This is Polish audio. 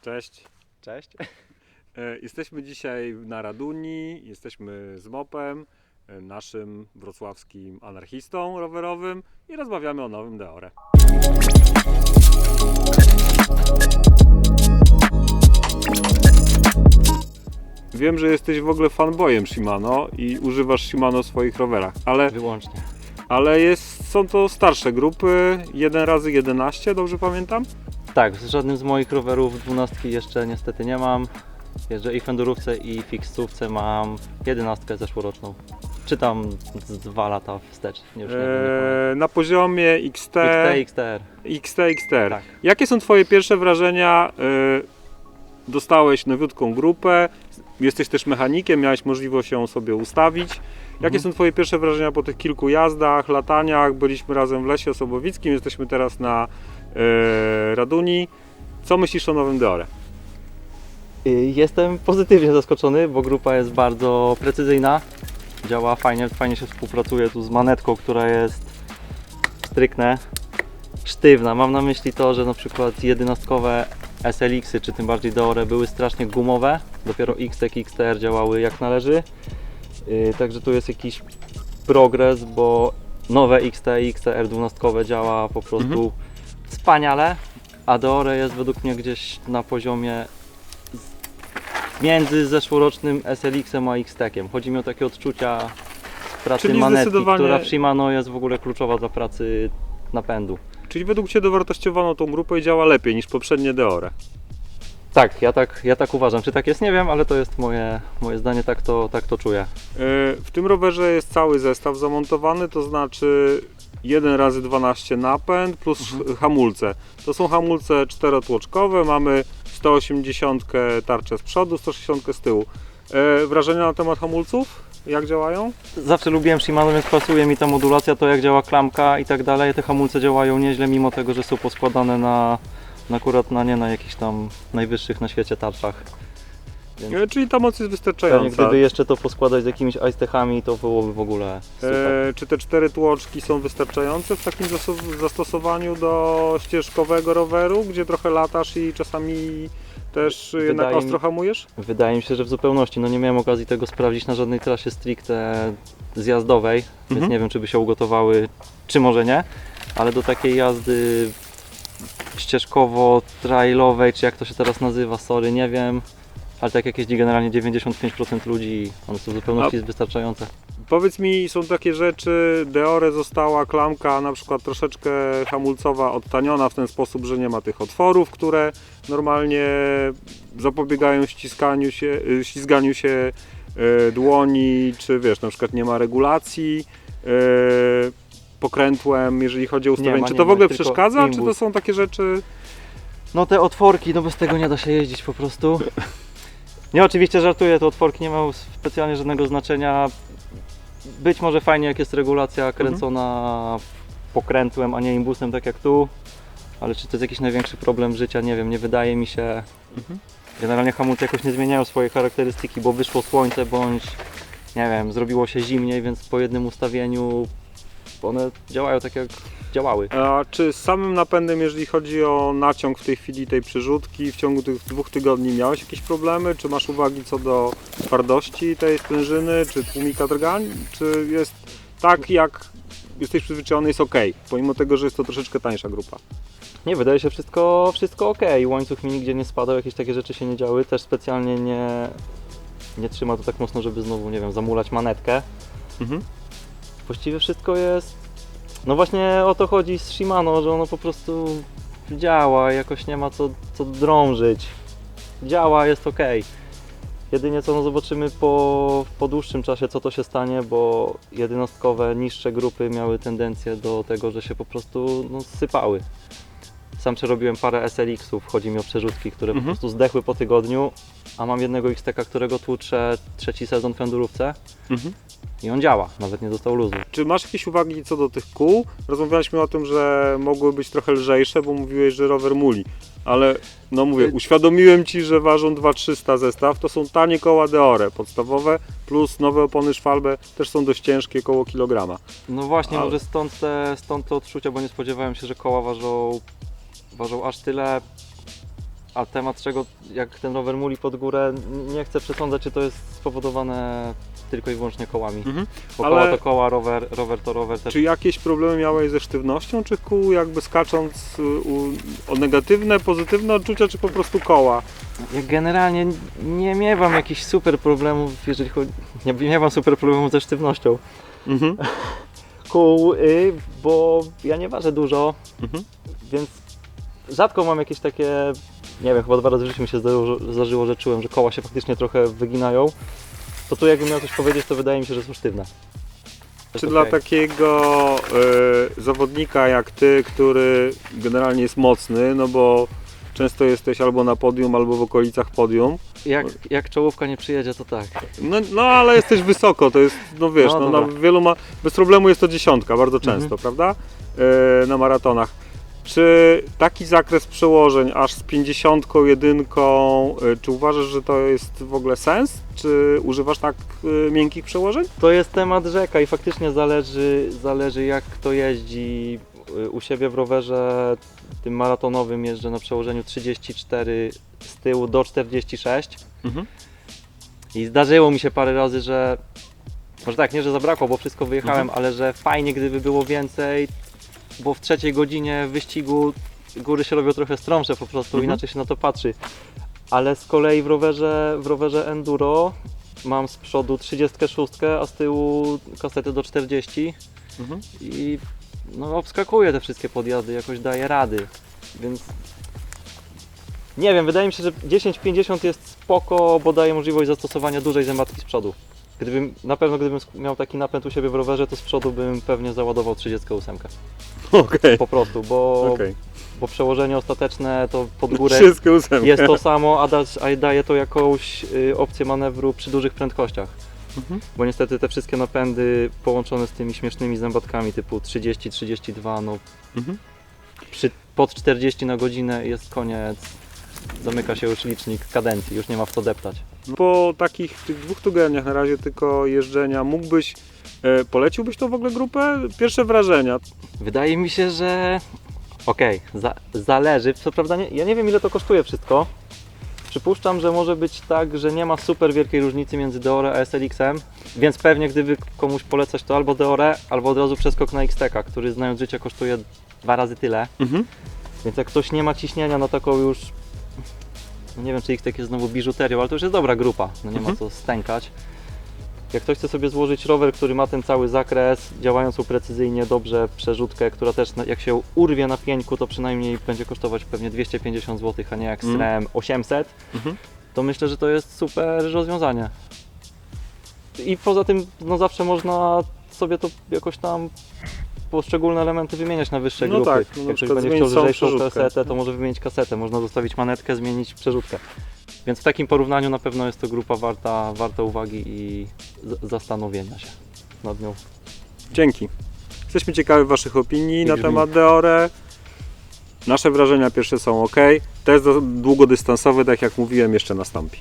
Cześć. Cześć. E, Jesteśmy dzisiaj na Raduni, jesteśmy z Mopem, e, naszym wrocławskim anarchistą rowerowym i rozmawiamy o nowym Deore. Wiem, że jesteś w ogóle fanboyem Shimano i używasz Shimano w swoich rowerach, ale, Wyłącznie. ale jest, są to starsze grupy, 1 razy 11 dobrze pamiętam? Tak, z żadnym z moich rowerów dwunastki jeszcze niestety nie mam. Jeżdżę i w endurówce i w fixówce mam jedenastkę zeszłoroczną. Czytam z dwa lata wstecz. Nie już nie wiem. jak E, na poziomie XT. XT, XTR. XT, XTR. Tak. Jakie są Twoje pierwsze wrażenia? Y, Dostałeś nowiutką grupę, jesteś też mechanikiem, miałeś możliwość ją sobie ustawić. Jakie Mhm. są Twoje pierwsze wrażenia po tych kilku jazdach, lataniach? Byliśmy razem w Lesie Osobowickim, jesteśmy teraz na Raduni. Co myślisz o nowym Deore? Y, Jestem pozytywnie zaskoczony, bo grupa jest bardzo precyzyjna. Działa fajnie, fajnie się współpracuje tu z manetką, która jest stryknę, sztywna. Mam na myśli to, że na przykład jedenastkowe SLX-y, czy tym bardziej Deore były strasznie gumowe. Dopiero XTEC i XTR działały jak należy. Yy, Także tu jest jakiś progres, bo nowe XT i XTR 12 działa po prostu Mhm. Wspaniale, a Deore jest według mnie gdzieś na poziomie między zeszłorocznym SLX-em a X-Tekiem. Chodzi mi o takie odczucia z pracy Czyli manetki, zdecydowanie- która w Shimano jest w ogóle kluczowa dla pracy napędu. Czyli według Ciebie dowartościowano tą grupę i działa lepiej niż poprzednie Deore. Tak, ja tak, ja tak uważam. Czy tak jest, nie wiem, ale to jest moje, moje zdanie, tak to, tak to czuję. Y, W tym rowerze jest cały zestaw zamontowany, to znaczy 1 razy 12 napęd plus Mhm. hamulce. To są hamulce czterotłoczkowe, mamy 180 tarczę z przodu, 160 z tyłu. E, Wrażenia na temat hamulców? Jak działają? Zawsze lubiłem Shimano, więc pasuje mi ta modulacja, to jak działa klamka i tak dalej. Te hamulce działają nieźle, mimo tego, że są poskładane na, na akurat na nie na jakichś tam najwyższych na świecie tarczach. Więc E, Czyli ta moc jest pewnie wystarczająca. gdyby jeszcze to poskładać z jakimiś ice-techami, to byłoby w ogóle super. E, Czy te cztery tłoczki są wystarczające w takim zaso- zastosowaniu do ścieżkowego roweru, gdzie trochę latasz i czasami też jednak Wydaje mi- ostro hamujesz? Wydaje mi się, że w zupełności. No nie miałem okazji tego sprawdzić na żadnej trasie stricte zjazdowej, więc Mhm. nie wiem, czy by się ugotowały, czy może nie, ale do takiej jazdy ścieżkowo-trailowej, czy jak to się teraz nazywa, sorry, nie wiem. Ale tak jak jeździ generalnie 95% ludzi, one są w zupełności wystarczające. Powiedz mi, są takie rzeczy, Deore została klamka na przykład troszeczkę hamulcowa odtaniona w ten sposób, że nie ma tych otworów, które normalnie zapobiegają ściskaniu się, y, ślizganiu się y, dłoni, czy wiesz, na przykład nie ma regulacji y, pokrętłem, jeżeli chodzi o ustawienie. ma, czy nie to w ma, ogóle przeszkadza, czy to są takie rzeczy... No te otworki, no bez tego nie da się jeździć po prostu. Nie, oczywiście żartuję, te otworki nie mają specjalnie żadnego znaczenia. Być może fajnie jak jest regulacja kręcona pokrętłem, a nie imbusem tak jak tu. Ale czy to jest jakiś największy problem życia, nie wiem, nie wydaje mi się. Mhm. Generalnie hamulce jakoś nie zmieniają swojej charakterystyki, bo wyszło słońce bądź nie wiem, zrobiło się zimniej, więc po jednym ustawieniu one działają tak jak działały. A czy z samym napędem, jeżeli chodzi o naciąg w tej chwili tej przerzutki, w ciągu tych dwóch tygodni miałeś jakieś problemy? Czy masz uwagi co do twardości tej sprężyny, czy tłumika drgań? Czy jest tak, jak jesteś przyzwyczajony, jest ok, pomimo tego, że jest to troszeczkę tańsza grupa? Nie, wydaje się wszystko, wszystko ok. Łańcuch mi nigdzie nie spadał, jakieś takie rzeczy się nie działy. Też specjalnie nie, nie trzyma to tak mocno, żeby znowu, nie wiem, zamulać manetkę. Mhm. Właściwie wszystko jest. No właśnie o to chodzi z Shimano, że ono po prostu działa, jakoś nie ma co, co drążyć. Działa, jest ok. Jedynie co no zobaczymy po, po dłuższym czasie, co to się stanie, bo jednostkowe, niższe grupy miały tendencję do tego, że się po prostu no, sypały. Sam przerobiłem parę SLX-ów, chodzi mi o przerzutki, które Mhm. po prostu zdechły po tygodniu, a mam jednego XTK, którego tłuczę trzeci sezon w endurówce Mhm. I on działa, nawet nie dostał luzu. Czy masz jakieś uwagi co do tych kół? Rozmawialiśmy o tym, że mogły być trochę lżejsze, bo mówiłeś, że rower muli. Ale no mówię, Y- uświadomiłem Ci, że ważą 2300 zestaw. To są tanie koła Deore podstawowe, plus nowe opony Schwalbe też są dość ciężkie, koło kilograma. No właśnie, Ale- może stąd te, stąd te odczucia, bo nie spodziewałem się, że koła ważą, ważą aż tyle. a temat czego, jak ten rower muli pod górę, nie chcę przesądzać, czy to jest spowodowane tylko i wyłącznie kołami. Mhm. Bo Ale- koła to koła, rower, rower to rower też. Czy jakieś problemy miałeś ze sztywnością tych kół, jakby skacząc y, u, o negatywne, pozytywne odczucia, czy po prostu koła? Ja generalnie nie miewam jakichś super problemów, jeżeli chodzi. Nie miewam super problemów ze sztywnością Mhm. kół, y, bo ja nie ważę dużo, Mhm. więc rzadko mam jakieś takie. Nie wiem, chyba dwa razy w życiu mi się zdarzyło, zdarzyło, że czułem, że koła się faktycznie trochę wyginają. To tu jakbym miał coś powiedzieć, to wydaje mi się, że są sztywne. Czy dla takiego y, zawodnika jak ty, który generalnie jest mocny, no bo często jesteś albo na podium, albo w okolicach podium, Jak, jak czołówka nie przyjedzie, to tak. no, no ale jesteś wysoko, to jest, no wiesz, No no, wielu ma, bez problemu jest to dziesiątka, bardzo często, Mhm. prawda? Y, na maratonach. Czy taki zakres przełożeń, aż z 50 jedynką, y, czy uważasz, że to jest w ogóle sens? Czy używasz tak y, miękkich przełożeń? To jest temat rzeka i faktycznie zależy, zależy jak kto jeździ. Y, U siebie w rowerze tym maratonowym jeżdżę na przełożeniu 34 z tyłu do 46 Mhm. i zdarzyło mi się parę razy, że może tak, nie że zabrakło, bo wszystko wyjechałem, Mhm. ale że fajnie gdyby było więcej, bo w trzeciej godzinie wyścigu góry się robią trochę strąższe po prostu, Mhm. inaczej się na to patrzy. Ale z kolei w rowerze, w rowerze enduro mam z przodu 36, a z tyłu kasetę do 40 Mhm. i no, obskakuję te wszystkie podjazdy, jakoś daję rady, więc nie wiem, wydaje mi się, że 10-50 jest spoko, bo daje możliwość zastosowania dużej zębatki z przodu. Gdybym, na pewno gdybym sk- miał taki napęd u siebie w rowerze, to z przodu bym pewnie załadował 38. Okej. Po prostu, bo, Okej. bo przełożenie ostateczne to pod górę jest to samo, a, da, a daje to jakąś y, opcję manewru przy dużych prędkościach. Mhm. Bo niestety te wszystkie napędy połączone z tymi śmiesznymi zębatkami typu 30-32, no Mhm. przy pod 40 na godzinę jest koniec. Zamyka się już licznik kadencji, już nie ma w co deptać. Po takich tych dwóch tygodniach na razie tylko jeżdżenia mógłbyś, e, poleciłbyś to w ogóle grupę? Pierwsze wrażenia. Wydaje mi się, że okej, za, zależy. Co prawda nie, ja nie wiem ile to kosztuje wszystko. Przypuszczam, że może być tak, że nie ma super wielkiej różnicy między Deore a SLX-em, więc pewnie gdyby komuś polecać to albo Deore, albo od razu przeskok na XTK, który znając życie kosztuje dwa razy tyle. Mhm. Więc jak ktoś nie ma ciśnienia na taką już, nie wiem czy XTK jest znowu biżuterią, ale to już jest dobra grupa, no nie ma Mhm. co stękać. Jak ktoś chce sobie złożyć rower, który ma ten cały zakres, działającą precyzyjnie, dobrze, przerzutkę, która też jak się urwie na pieńku, to przynajmniej będzie kosztować pewnie 250 zł, a nie jak Mhm. SRAM 800, Mhm. to myślę, że to jest super rozwiązanie. I poza tym, no zawsze można sobie to jakoś tam poszczególne elementy wymieniać na wyższe No grupy. tak, no na Jak ktoś będzie chciał lżejszą kasetę, to może wymienić kasetę. Można zostawić manetkę, zmienić przerzutkę. Więc w takim porównaniu na pewno jest to grupa warta, warta uwagi i zastanowienia się nad nią. Dzięki. Jesteśmy ciekawi Waszych opinii na brzmi. temat Deore. Nasze wrażenia pierwsze są ok. Test długodystansowy, tak jak mówiłem, jeszcze nastąpi.